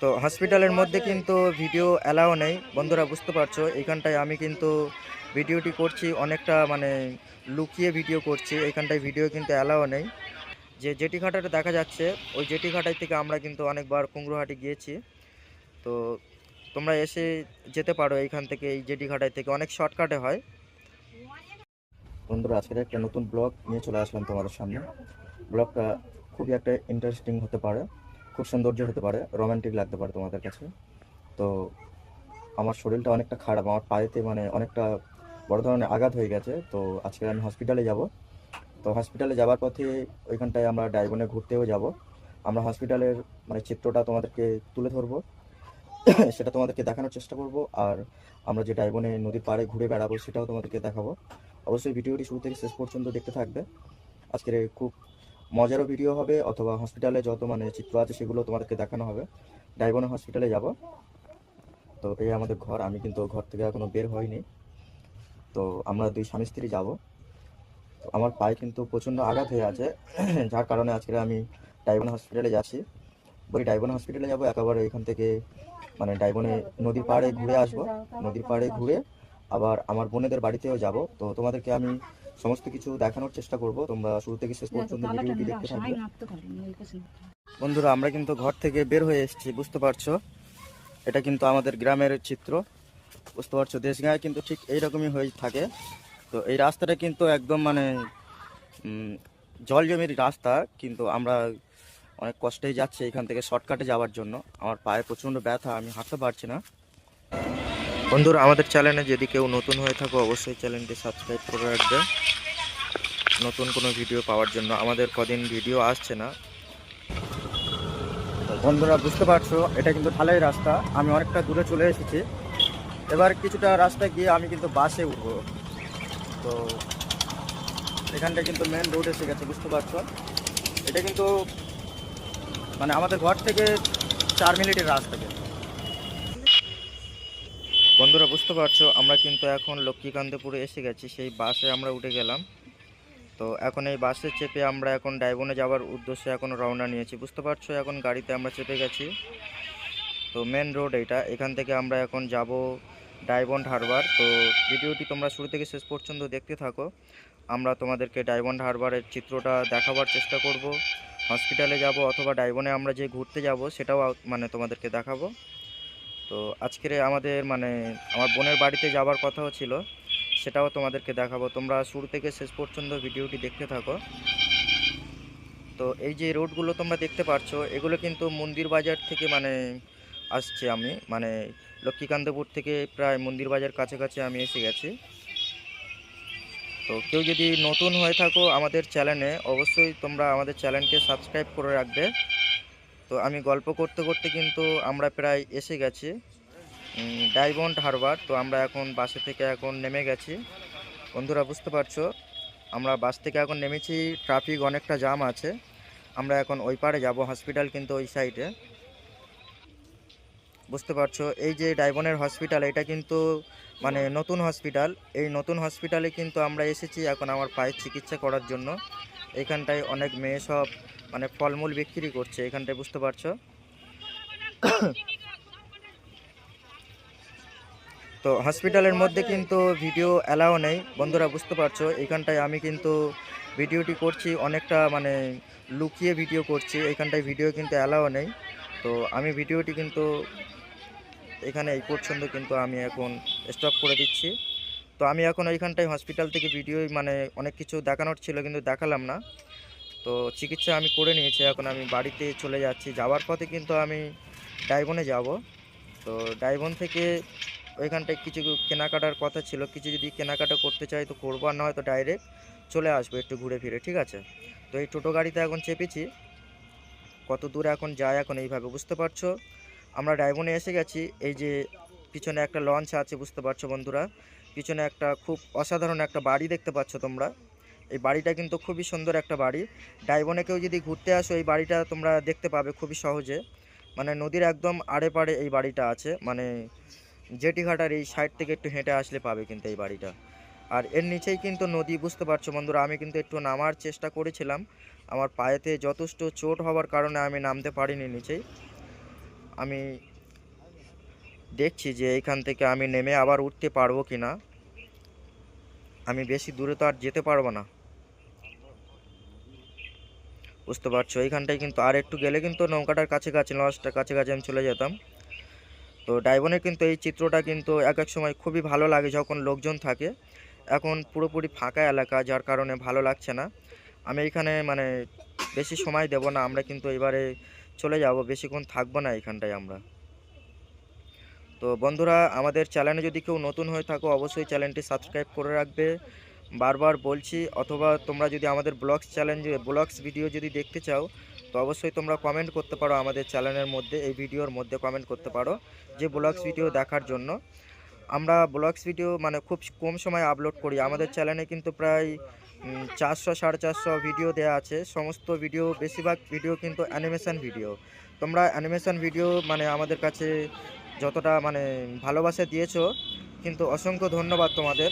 তো হসপিটালের মধ্যে কিন্তু ভিডিও অ্যালাও নেই। বন্ধুরা, বুঝতে পারছ? এইখানটায় আমি কিন্তু ভিডিওটি করছি, অনেকটা মানে লুকিয়ে ভিডিও করছি। এইখানটায় ভিডিও কিন্তু অ্যালাও নেই। যে জেটি ঘাটাটা দেখা যাচ্ছে, ওই জেটি ঘাটাই থেকে আমরা কিন্তু অনেকবার কুমড়োহাটি গিয়েছি। তো তোমরা এসে যেতে পারো এইখান থেকে, এই জেটি ঘাটাই থেকে। অনেক শর্টকাটে হয়। বন্ধুরা, আজকের একটা নতুন ব্লগ নিয়ে চলে আসলাম তোমাদের সামনে। ব্লগটা খুবই একটা ইন্টারেস্টিং হতে পারে। খুব সৌন্দর্য হতে পারে রোমান্টিক লাগতে পারে তোমাদের কাছে। তো আমার শরীরটা অনেকটা খারাপ, আমার পায়েতে মানে অনেকটা বড় ধরনের আঘাত হয়ে গেছে। তো আজকে আমি হসপিটালে যাব। তো হসপিটালে যাওয়ার পথে ওইখানটায় আমরা ডায়গনে ঘুরতেও যাব। আমরা হসপিটালের মানে চিত্রটা তোমাদেরকে তুলে ধরবো। সেটা তোমাদেরকে দেখানোর চেষ্টা করব। আর আমরা যে ডায়বনে নদীর পাড়ে ঘুরে বেড়াবো সেটাও তোমাদেরকে দেখাবো। অবশ্যই ভিডিওটি শুরু থেকে শেষ পর্যন্ত দেখতে থাকবে। আজকের খুব মজারও ভিডিও হবে, অথবা হসপিটালে যত মানে চিত্র আছে সেগুলো তোমাদেরকে দেখানো হবে। ডায়বনে হসপিটালে যাব। তো এই আমাদের ঘর, আমি কিন্তু ঘর থেকে এখনও বের হইনি। তো আমরা দুই স্বামী স্ত্রী যাব। তো আমার পায়ে কিন্তু প্রচণ্ড আঘাত হয়ে আছে, যার কারণে আজকে আমি ডায়বন হসপিটালে যাচ্ছি। বলি ডায়বন হসপিটালে যাব, একেবারে এখান থেকে মানে ডায়বনে নদীর পাড়ে ঘুরে আসব। নদীর পাড়ে ঘুরে আবার আমার বোনেদের বাড়িতেও যাব। তো তোমাদেরকে আমি সমস্ত কিছু দেখানোর চেষ্টা করব। তোমরা শুরু থেকে শেষ পর্যন্ত ভিডিওটি দেখতে থাকবে। বন্ধুরা আমরা কিন্তু ঘর থেকে বের হয়ে এসেছি বুঝতে পারছ? এটা কিন্তু আমাদের গ্রামের চিত্র বুঝতে পারছ? দেশগাঁয়ে কিন্তু ঠিক এইরকমই হয়ে থাকে। তো এই রাস্তাটা কিন্তু একদম মানে জল জমির রাস্তা কিন্তু আমরা অনেক কষ্টেই যাচ্ছি এখান থেকে শর্টকাটে যাওয়ার জন্য। আমার পায়ে প্রচণ্ড ব্যথা আমি হাঁটতে পারছি না। বন্ধুরা, আমাদের চ্যানেলে যদি কেউ নতুন হয়ে থাকো, অবশ্যই চ্যানেলটি সাবস্ক্রাইব করে রাখবে। নতুন কোনো ভিডিও পাওয়ার জন্য আমাদের কদিন ভিডিও আসছে না। বন্ধুরা, বুঝতে পারছ, এটা কিন্তু ঢালাই রাস্তা। আমি অনেকটা দূরে চলে এসেছি। এবার কিছুটা রাস্তা গিয়ে আমি কিন্তু বাসে উঠবো। তো এখানটা কিন্তু মেন রোড এসে গেছে, বুঝতে পারছ? এটা কিন্তু মানে আমাদের ঘর থেকে চার মিনিটের রাস্তা কিন্তু। বন্ধুরা, বুঝতে পারছ, আমরা কিন্তু এখন লক্ষ্মীকান্তপুরে এসে গেছি, সেই বাসে আমরা উঠে গেলাম। তো এখন এই বাসে চেপে আমরা এখন ডাইবনে যাওয়ার উদ্দেশ্যে এখন রওনা নিয়েছি, বুঝতে পারছ? এখন গাড়িতে আমরা চেপে গেছি। তো মেন রোড এটা, এখান থেকে আমরা এখন যাব ডায়মন্ড হারবার। তো ভিডিওটি তোমরা শুরু থেকে শেষ পর্যন্ত দেখতে থাকো। আমরা তোমাদেরকে ডায়মন্ড হারবারের চিত্রটা দেখাবার চেষ্টা করব। হসপিটালে যাব অথবা ডায়মনে আমরা যে ঘুরতে যাব, সেটাও মানে তোমাদেরকে দেখাবো। তো আজকের আমাদের মানে আমার বোনের বাড়িতে যাওয়ার কথাও ছিল, সেটাও তোমাদেরকে দেখাবো। তোমরা শুরু থেকে শেষ পর্যন্ত ভিডিওটি দেখতে থাকো। তো এই যে রোডগুলো তোমরা দেখতে পাচ্ছ এগুলো কিন্তু মন্দির বাজার থেকে মানে আসছে আমি। মানে লক্ষ্মীকান্তপুর থেকে প্রায় মন্দির বাজার কাছাকাছি আমি এসে গেছি। তো কেউ যদি নতুন হয়ে থাকো আমাদের চ্যানেলে, অবশ্যই তোমরা আমাদের চ্যানেলকে সাবস্ক্রাইব করে রাখবে। তো আমি গল্প করতে করতে কিন্তু আমরা প্রায় এসে গেছি ডায়মন্ড হারবার। তো আমরা এখন বাসে থেকে এখন নেমে গেছি। বন্ধুরা, বুঝতে পারছ? আমরা বাস থেকে এখন নেমেছি, ট্রাফিক অনেকটা জাম আছে। আমরা এখন ওই পারে যাব, হসপিটাল কিন্তু ওই সাইডে। বুঝতে পারছ? এই যে ডায়মন্ডের হসপিটাল, এটা কিন্তু মানে নতুন হসপিটাল। এই নতুন হসপিটালে কিন্তু আমরা এসেছি এখন আমার পায়ের চিকিৎসা করার জন্য। এখানটায় অনেক মেয়ে সব মানে ফলমূল বিক্রি করছে, এখানটায় বুঝতে পারছ? তো হসপিটালের মধ্যে কিন্তু ভিডিও অ্যালাও নেই, বন্ধুরা বুঝতে পারছ, এখানটায় আমি কিন্তু ভিডিওটি করছি, অনেকটা মানে লুকিয়ে ভিডিও করছি, এখানটায় ভিডিও কিন্তু অ্যালাও নেই, তো আমি ভিডিওটি কিন্তু এখানে এই পর্যন্ত কিন্তু আমি এখন স্টপ করে দিচ্ছি। তো আমি এখন ওইখানটায় হসপিটাল থেকে ভিডিও মানে অনেক কিছু দেখানোর ছিল, কিন্তু দেখালাম না। তো চিকিৎসা আমি করে নিয়েছি, এখন আমি বাড়িতে চলে যাচ্ছি। যাওয়ার পথে কিন্তু আমি ডায়বনে যাব। তো ডায়বন থেকে ওইখানটায় কিছু কেনাকাটার কথা ছিল, কিছু যদি কেনাকাটা করতে চাই তো করব, আর না হয়তো ডাইরেক্ট চলে আসব একটু ঘুরে ফিরে, ঠিক আছে? তো এই টোটো গাড়িতে এখন চেপেছি। কত দূরে এখন যায় এখন এইভাবে বুঝতে পারছ? আমরা ডায়মনে এসে গেছি, এই যে পিছনে একটা লঞ্চ আছে, বুঝতে পারছ বন্ধুরা? পিছনে একটা খুব অসাধারণ একটা বাড়ি দেখতে পাচ্ছ তোমরা। এই বাড়িটা কিন্তু খুবই সুন্দর একটা বাড়ি। ডায়বনে কেউ যদি ঘুরতে আসো, এই বাড়িটা তোমরা দেখতে পাবে খুবই সহজে। মানে নদীর একদম আড়ে পাড়ে এই বাড়িটা আছে। মানে জেটিঘাটার এই সাইড থেকে একটু হেঁটে আসলে পাবে কিন্তু এই বাড়িটা। আর এর নিচেই কিন্তু নদী, বুঝতে পারছ বন্ধুরা? আমি কিন্তু একটু নামার চেষ্টা করেছিলাম। আমার পায়েতে যথেষ্ট চোট হওয়ার কারণে আমি নামতে পারিনি নিচেই। আমি দেখছি যে এইখান থেকে আমি নেমে আবার উঠতে পারব কি না। আমি বেশি দূরে তো আর যেতে পারব না। বুঝতে পারছ? এইখানটায় কিন্তু আর একটু গেলে কিন্তু নৌকাটার কাছে কাছে লঞ্চটার কাছে কাছে আমি চলে যেতাম। তো ডাইবনের কিন্তু এই চিত্রটা কিন্তু এক এক সময় খুবই ভালো লাগে যখন লোকজন থাকে। এখন পুরোপুরি ফাঁকা এলাকা, যার কারণে ভালো লাগছে না। আমি এখানে মানে বেশি সময় দেব না, আমরা কিন্তু এবারে চলে যাব, বেশিক্ষণ থাকব না এখানটায় আমরা। তো বন্ধুরা, আমাদের চ্যানেলে যদি কেউ নতুন হয়ে থাকো, অবশ্যই চ্যানেলটি সাবস্ক্রাইব করে রাখবে। বারবার বলছি, অথবা তোমরা যদি আমাদের ব্লগস চ্যালেঞ্জ, ব্লগস ভিডিও যদি দেখতে চাও, তো অবশ্যই তোমরা কমেন্ট করতে পারো আমাদের চ্যানেলের মধ্যে, এই ভিডিওর মধ্যে কমেন্ট করতে পারো, যে ব্লগস ভিডিও দেখার জন্য। আমরা ব্লগস ভিডিও মানে খুব কম সময় আপলোড করি। আমাদের চ্যানেলে কিন্তু প্রায় চারশো, সাড়ে চারশো ভিডিও দেওয়া আছে। সমস্ত ভিডিও, বেশিরভাগ ভিডিও কিন্তু অ্যানিমেশান ভিডিও। তোমরা অ্যানিমেশন ভিডিও মানে আমাদের কাছে যতটা মানে ভালোবাসা দিয়েছ, কিন্তু অসংখ্য ধন্যবাদ তোমাদের।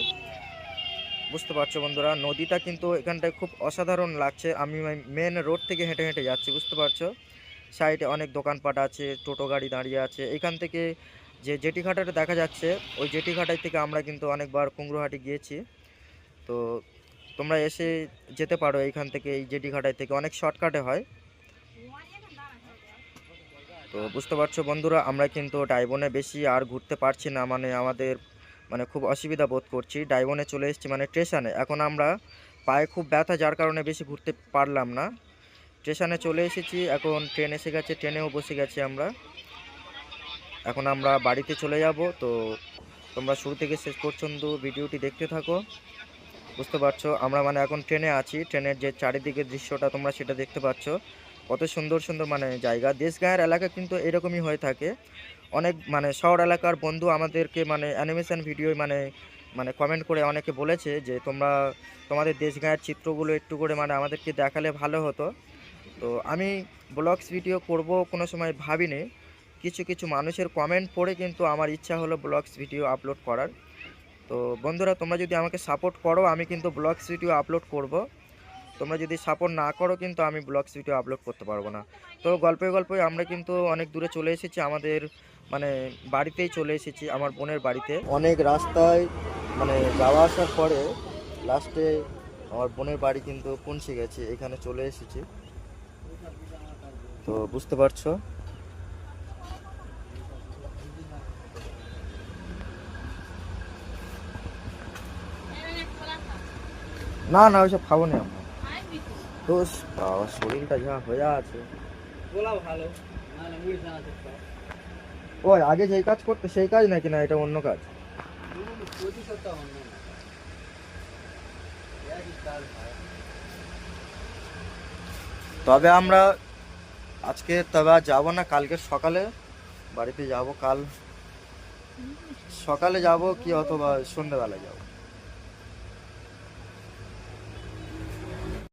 বুঝতে পারছ বন্ধুরা, নদীটা কিন্তু এখানটায় খুব অসাধারণ লাগছে। আমি মেন রোড থেকে হেঁটে হেঁটে যাচ্ছি, বুঝতে পারছ? সাইডে অনেক দোকানপাট আছে, টোটো গাড়ি দাঁড়িয়ে আছে। এখান থেকে যে জেটি ঘাটাটা দেখা যাচ্ছে, ওই জেটি ঘাটাই থেকে আমরা কিন্তু অনেকবার কুমড়োহাটি গিয়েছি। তো তোমরা এসে যেতে পারো এইখান থেকে, এই জেটি ঘাটাই থেকে। অনেক শর্টকাটে হয়। তো বুঝতে পারছ বন্ধুরা, আমরা কিন্তু ডাইবনে বেশি আর ঘুরতে পারছি না মানে আমাদের মানে খুব অসুবিধা বোধ করছি। ডাইবনে চলে এসেছি মানে স্টেশনে। এখন আমরা পায়ে খুব ব্যথা, যার কারণে বেশি ঘুরতে পারলাম না। স্টেশনে চলে এসেছি, এখন ট্রেন এসে গেছে, ট্রেনেও বসে গেছি আমরা। এখন আমরা বাড়িতে চলে যাব, তো তোমরা শুরু থেকে শেষ পর্যন্ত ভিডিওটি দেখতে থাকো। বুঝতে পারছ, আমরা মানে এখন ট্রেনে আছি। ট্রেনের যে চারিদিকের দৃশ্যটা তোমরা সেটা দেখতে পাচ্ছ। কত সুন্দর সুন্দর মানে জায়গা। দেশ গাঁয়ের এলাকা কিন্তু এরকমই হয়ে থাকে। অনেক মানে শহর এলাকার বন্ধু আমাদেরকে মানে অ্যানিমেশন ভিডিও মানে মানে কমেন্ট করে অনেকে বলেছে যে, তোমরা, তোমাদের দেশ গাঁয়ের চিত্রগুলো একটু করে মানে আমাদেরকে দেখালে ভালো হতো। তো আমি ব্লগস ভিডিও করব কোনো সময় ভাবিনি। কিছু কিছু মানুষের কমেন্ট পড়ে কিন্তু আমার ইচ্ছা হলো ব্লগস ভিডিও আপলোড করার। তো বন্ধুরা, তোমরা যদি আমাকে সাপোর্ট করো, আমি কিন্তু ব্লগস ভিডিও আপলোড করব। তোমরা যদি সাপোর্ট না করো কিন্তু আমি ব্লগস ভিডিও আপলোড করতে পারব না। তো গল্পে গল্পে আমরা কিন্তু অনেক দূরে চলে এসেছি, আমাদের মানে বাড়িতেই চলে এসেছি, আমার বোনের বাড়িতে। অনেক রাস্তায় মানে যাওয়া আসার পরে লাস্টে আমার বোনের বাড়ি কিন্তু পৌঁছে গেছে, এখানে চলে এসেছি। তো বুঝতে পারছ? না না, ওইসব খাব না তো বাবা শরীরটা যা হয়ে আছে। বলা ভালো ওই আগে যেই কাজ করতে সেই কাজ নাকি না এটা অন্য কাজ? তবে আমরা আজকে তবে আর যাব না কালকে সকালে। বাড়িতে যাব কাল। সকালে যাব কি অথবা সন্ধ্যেবেলা যাব?